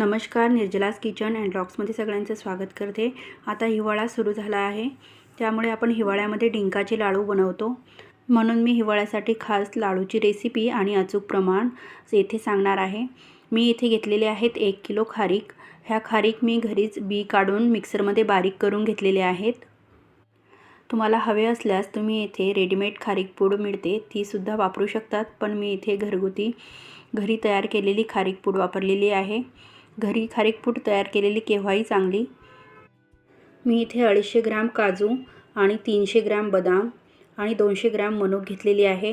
नमस्कार निर्जलास kitchen and ब्लॉग्समध्ये सगळ्यांचं स्वागत करते. आता हिवाळा सुरू झाला आहे. त्यामुळे आपण हिवाळ्यामध्ये डिंकाचे लाडू बनवतो. म्हणून मी हिवाळ्यासाठी खास लाडूची रेसिपी आणि अचूक प्रमाण येथे सांगणार आहे. मी इथे घेतलेले आहेत एक किलो खारीक. ह्या खारीक मी घरीच बी काढून मिक्सरमध्ये बारीक करून घेतलेले आहेत. तुम्हाला हवे असल्यास तुम्ही येथे रेडीमेड खारीक पूड मिळते तीसुद्धा वापरू शकतात. पण मी इथे घरगुती घरी तयार केलेली खारीक पूड वापरलेली आहे. घरी खारीकपूट तयार केलेली केव्हाही चांगली? मी इथे अडीचशे ग्रॅम काजू आणि तीनशे ग्रॅम बदाम आणि दोनशे ग्रॅम मनुक घेतलेली आहे.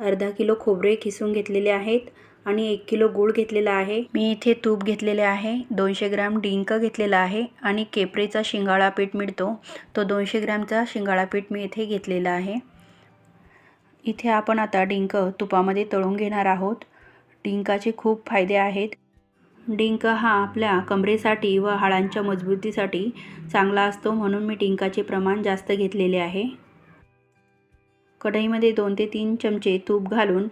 अर्धा किलो खोबरे खिसून घेतलेले आहेत आणि एक किलो गूळ घेतलेला आहे. मी इथे तूप घेतलेले आहे दोनशे ग्रॅम डिंक घेतलेला आहे आणि केपरेचा शिंगाळा पीठ मिळतो. तो दोनशे ग्रॅमचा शिंगाळा पीठ मी इथे घेतलेला आहे. इथे आपण आता डिंक तुपामध्ये तळून घेणार आहोत. डिंकाचे खूप फायदे आहेत. डिंक हा आपल्या कमरेसाठी व हाडांच्या मजबूतीसाठी चांगला असतो म्हणून मी डिंकाचे प्रमाण जास्त घेतलेले आहे. कढईमध्ये दोन ते तीन चमचे तूप घालून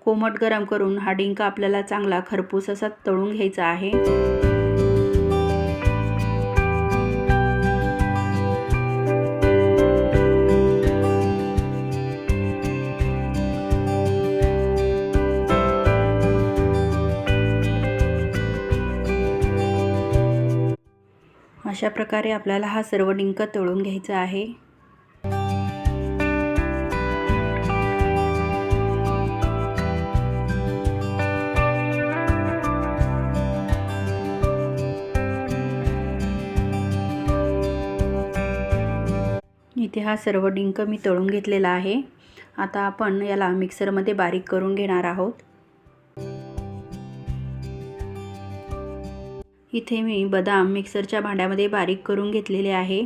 कोमट गरम करून हा डिंक आपल्याला चांगला खरपूस असा तळून घ्यायचा आहे. अशा प्रकारे आपल्याला हा सर्व डिंक तळून घ्यायचा आहे. इथे हा सर्व डिंक मी तळून घेतलेला आहे. आता आपण याला मिक्सरमध्ये बारीक करून घेणार आहोत. इथे मी बदाम मिक्सरच्या भांड्यामध्ये बारीक करून घेतलेले आहे.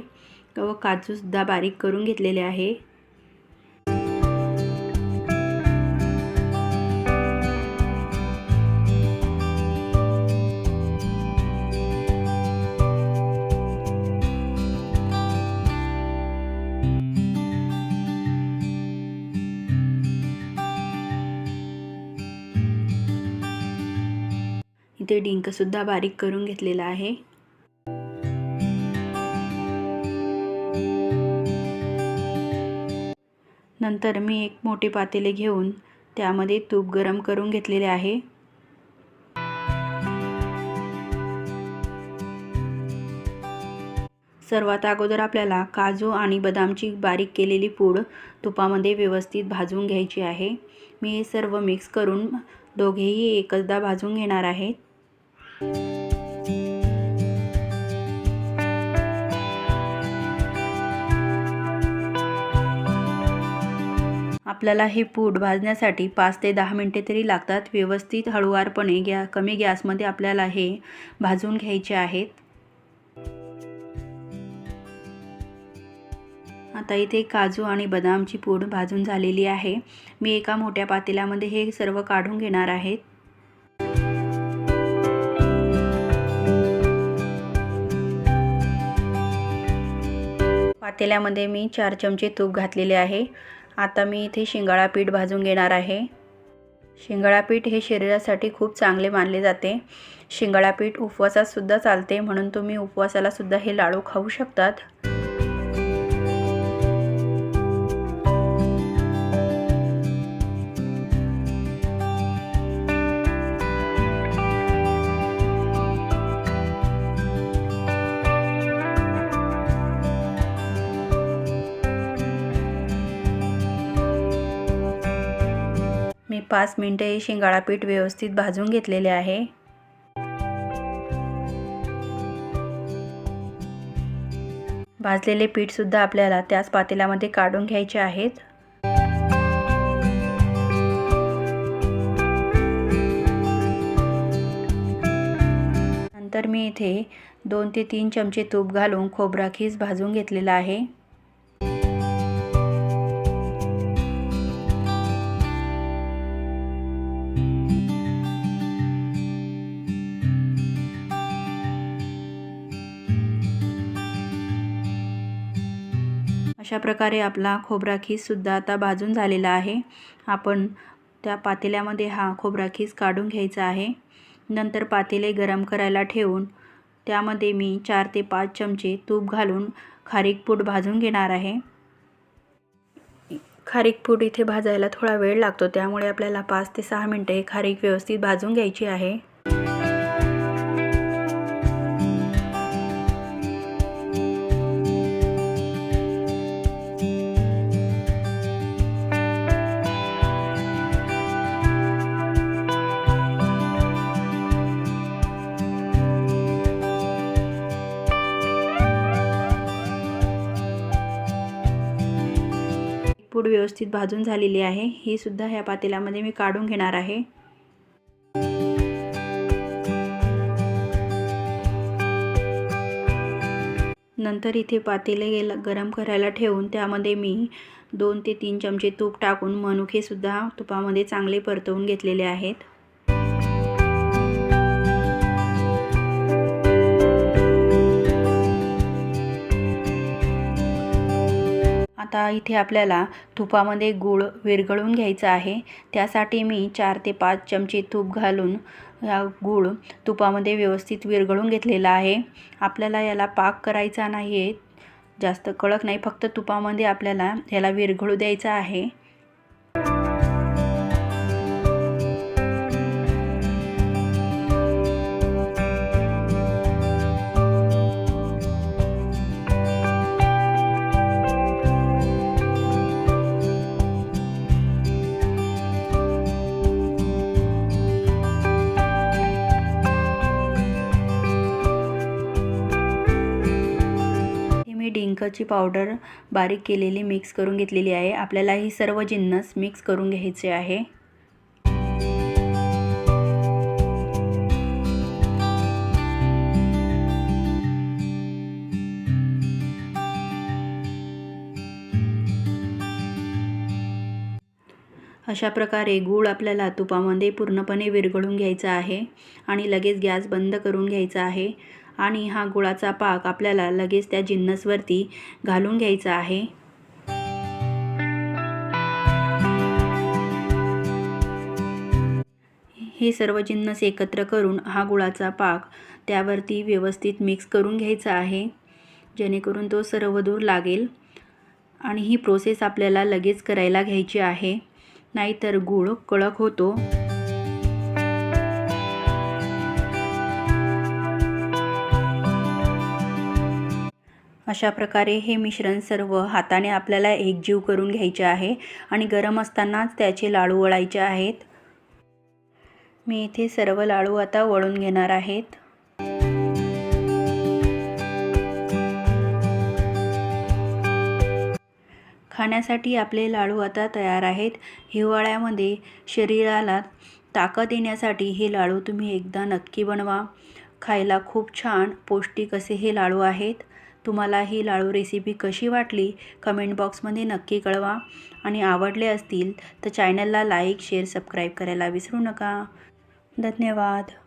व काजूसुद्धा बारीक करून घेतलेले आहे. ते डिंकसुद्धा बारीक करून घेतलेला आहे. नंतर मी एक मोठे पातेले घेऊन त्यामध्ये तूप गरम करून घेतलेले आहे. सर्वात अगोदर आपल्याला काजू आणि बदामची बारीक केलेली पूड तुपामध्ये व्यवस्थित भाजून घ्यायची आहे. मी हे सर्व मिक्स करून दोघेही एकचदा भाजून घेणार आहेत. आपल्याला हे पूड भाजण्यासाठी पाच ते दहा मिनटे तरी लागतात. व्यवस्थित हळुवारपणे गॅ कमी गॅसमध्ये आपल्याला हे भाजून घ्यायचे आहेत. आता इथे काजू आणि बदामची पूड भाजून झालेली आहे. मी एका मोठ्या पातेल्यामध्ये हे सर्व काढून घेणार आहेत पातेल्यामध्ये मी चार चमचे तूप घातलेले आहे. आता मी इथे शिंगाळा पीठ भाजून घेणार आहे. शिंगाळा पीठ हे शरीरासाठी खूप चांगले मानले जाते. शिंगाळा पीठ उपवासात सुद्धा चालते म्हणून तुम्ही उपवासालासुद्धा हे लाडू खाऊ शकतात. पाच मिनटे हे शिंगाळा पीठ व्यवस्थित भाजून घेतलेले आहे. भाजलेले पीठसुद्धा आपल्याला त्याच पातेल्यामध्ये काढून घ्यायचे आहेत. नंतर मी इथे दोन ते तीन चमचे तूप घालून खोबरा खीस भाजून घेतलेला आहे. अशा प्रकारे आपला खोबरा खीससुद्धा आता भाजून झालेला आहे. आपण त्या पातेल्यामध्ये हा खोबरा खीस काढून घ्यायचा आहे. नंतर पातेले गरम करायला ठेवून त्यामध्ये मी चार ते पाच चमचे तूप घालून खारीक पूड भाजून घेणार आहे. खारीक पूड इथे भाजायला थोडा वेळ लागतो त्यामुळे आपल्याला पाच ते सहा मिनटे खारीक व्यवस्थित भाजून घ्यायची आहे. पूड व्यवस्थित भाजून झालेली आहे. ही सुद्धा ह्या पातेल्यामध्ये मी काढून घेणार आहे. नंतर इथे पातेले गरम करायला ठेवून त्यामध्ये मी दोन ते तीन चमचे तूप टाकून मनुकेसुद्धा तुपामध्ये चांगले परतवून घेतलेले आहेत. आता इथे आपल्याला तुपामध्ये गूळ विरघळून घ्यायचा आहे. त्यासाठी मी चार ते पाच चमचे तूप घालून हा गूळ तुपामध्ये व्यवस्थित विरघळून घेतलेला आहे. आपल्याला याला पाक करायचा नाही आहे जास्त कडक नाही फक्त तुपामध्ये आपल्याला याला विरघळू द्यायचा आहे. डिंकाची पावडर बारीक केलेली मिक्स करून घेतलेली आहे. आपल्याला ही सर्व जिन्नस मिक्स करून घ्यायचे आहे. अशा प्रकारे गूळ आपल्याला तुपामध्ये पूर्णपणे विरघळून घ्यायचा आहे आणि लगेच गॅस बंद करून घ्यायचा आहे. आणि हा गुळाचा पाक आपल्याला लगेच त्या जिन्नसवरती घालून घ्यायचा आहे. हे सर्व जिन्नस एकत्र करून हा गुळाचा पाक त्यावरती व्यवस्थित मिक्स करून घ्यायचा आहे. जेणेकरून तो सर्व दूर लागेल आणि ही प्रोसेस आपल्याला लगेच करायला घ्यायची आहे. नाहीतर गूळ कडक होतो. अशा प्रकारे हे मिश्रण सर्व हाताने आपल्याला एकजीव करून घ्यायचे आहे आणि गरम असतानाच त्याचे लाडू वळायचे आहेत. मी इथे सर्व लाडू आता वळून घेणार आहेत. खाण्यासाठी आपले लाडू आता तयार आहेत. हिवाळ्यामध्ये शरीराला ताकद येण्यासाठी हे लाडू तुम्ही एकदा नक्की बनवा. खायला खूप छान पौष्टिक असे हे लाडू आहेत. तुम्हाला ही लाडू रेसिपी कशी वाटली कमेंट बॉक्समध्ये नक्की कळवा. आणि आवडले असतील तर चॅनलला लाईक शेअर सबस्क्राईब करायला विसरू नका. धन्यवाद.